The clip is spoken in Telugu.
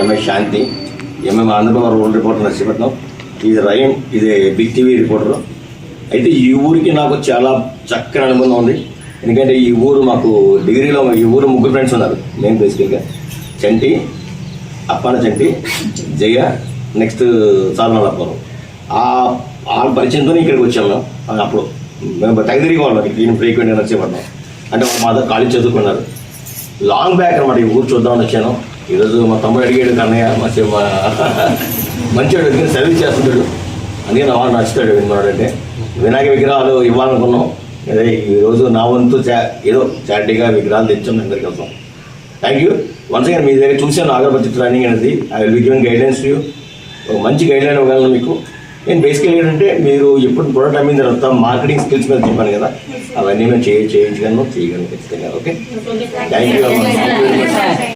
MS Shanti MM Andhra Pradesh rural reporter Narsipatnam ఇది రయం ఇది బిగ్ టీవీ రిపోర్టర్. అయితే ఈ ఊరికి నాకు చాలా చక్కని అనుబంధం ఉంది. ఎందుకంటే ఈ ఊరు మాకు డిగ్రీలో ఈ ఊరు ముగ్గురు ఫ్రెండ్స్ ఉన్నారు నేను బేసికల్గా చంటి అప్పాన చంటి జయ నెక్స్ట్ సాధనలప్పను ఆ ఆ పరిచయంతో ఇక్కడికి వచ్చాము మేము. అప్పుడు మేము తగిదిరిగి వాళ్ళం ఈయన ఫ్రీక్వెంట్గా నచ్చేపడ్డాం అంటే వాళ్ళు మా దగ్గర కాలేజ్ చదువుకున్నారు. లాంగ్ బ్యాక్ అనమాట ఈ ఊరు చూద్దామని వచ్చాను. ఈరోజు మా తమ్ముడు అడిగాడు కన్నయ్య మంచి మా మంచివాడు ఎందుకంటే సర్వీస్ చేస్తుంటాడు. అందుకే నా వాళ్ళు నచ్చుతాడు విన్నాడు అంటే. వినాయక విగ్రహాలు ఇవ్వాలనుకున్నాం. అదే ఈరోజు నా వంతు చా- ఏదో చారిటీగా విగ్రహాలు తెచ్చాం అందరికి వెళ్తాం థ్యాంక్ యూ వన్స్ అగైన్ మీ దగ్గర చూశాను అగరబత్తి రన్నింగ్ అనేది. I will given guidance to you ఒక మంచి గైడ్లైన్ ఇవ్వగలను మీకు. నేను బేసికల్ ఏంటంటే మీరు ఎప్పుడు ప్రొడక్ట్ అమ్మిన తర్వాత మార్కెటింగ్ స్కిల్స్ మీద చెప్పాను కదా. అవన్నీ మేము చేయ చేయించగలను చేయగలను ఖచ్చితంగా. Okay thank you